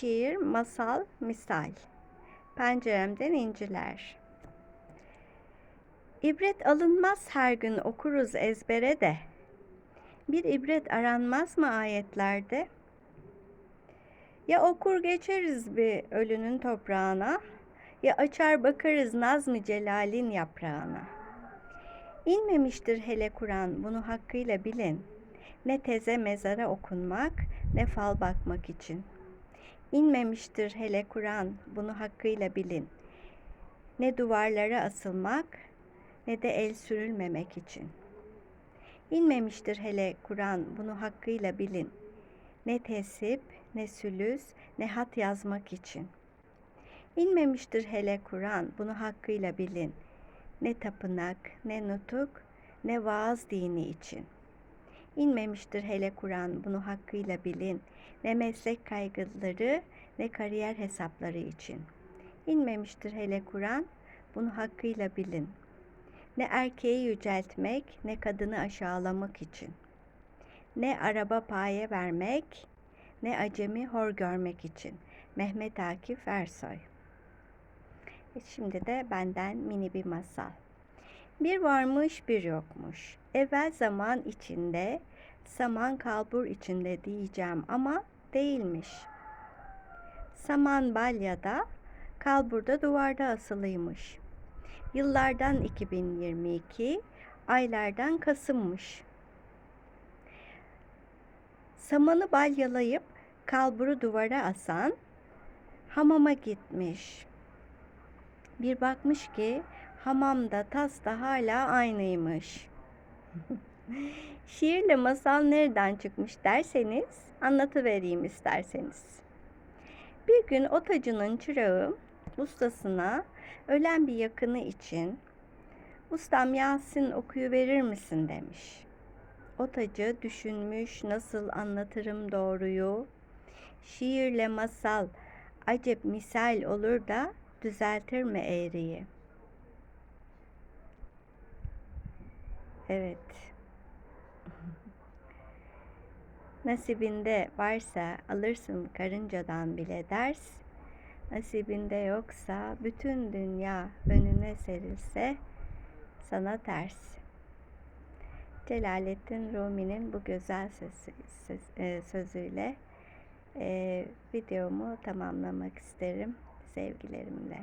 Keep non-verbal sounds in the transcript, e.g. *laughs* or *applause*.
Şiir, masal, misal. Penceremden inciler. İbret alınmaz her gün okuruz ezbere de. Bir ibret aranmaz mı ayetlerde? Ya okur geçeriz bir ölünün toprağına, ya açar bakarız Nazmi Celal'in yaprağına. İnmemiştir hele Kur'an bunu hakkıyla bilin. Ne teze mezara okunmak, ne fal bakmak için. İnmemiştir hele Kur'an bunu hakkıyla bilin. Ne duvarlara asılmak, ne de el sürülmemek için. İnmemiştir hele Kur'an bunu hakkıyla bilin. Ne tesip, ne sülüs, ne hat yazmak için. İnmemiştir hele Kur'an bunu hakkıyla bilin. Ne tapınak, ne nutuk, ne vaaz dini için. İnmemiştir hele Kur'an bunu hakkıyla bilin. Ne meslek kaygıları, ne kariyer hesapları için. İnmemiştir hele Kur'an bunu hakkıyla bilin. Ne erkeği yüceltmek, ne kadını aşağılamak için. Ne araba paye vermek, ne acemi hor görmek için. Mehmet Akif Ersoy. E Şimdi de benden mini bir masal. Bir varmış bir yokmuş. Evvel zaman içinde, saman kalbur içinde diyeceğim ama değilmiş. Saman balyada, kalburda duvarda asılıymış. Yıllardan 2022, aylardan Kasım'mış. Samanı balyalayıp kalburu duvara asan hamama gitmiş. Bir bakmış ki hamamda tas da hala aynıymış. *laughs* Şiirle masal nereden çıkmış derseniz anlatıvereyim isterseniz. Bir gün otacının çırağı ustasına ölen bir yakını için ustam Yasin okuyuverir misin demiş. Otacı düşünmüş nasıl anlatırım doğruyu. Şiirle masal acep misal olur da düzeltir mi eğriyi? Evet. Nasibinde varsa alırsın karıncadan bile ders. Nasibinde yoksa bütün dünya önüne serilse sana ters. Celalettin Rumi'nin bu güzel sözü, söz, e, sözüyle e, videomu tamamlamak isterim sevgilerimle.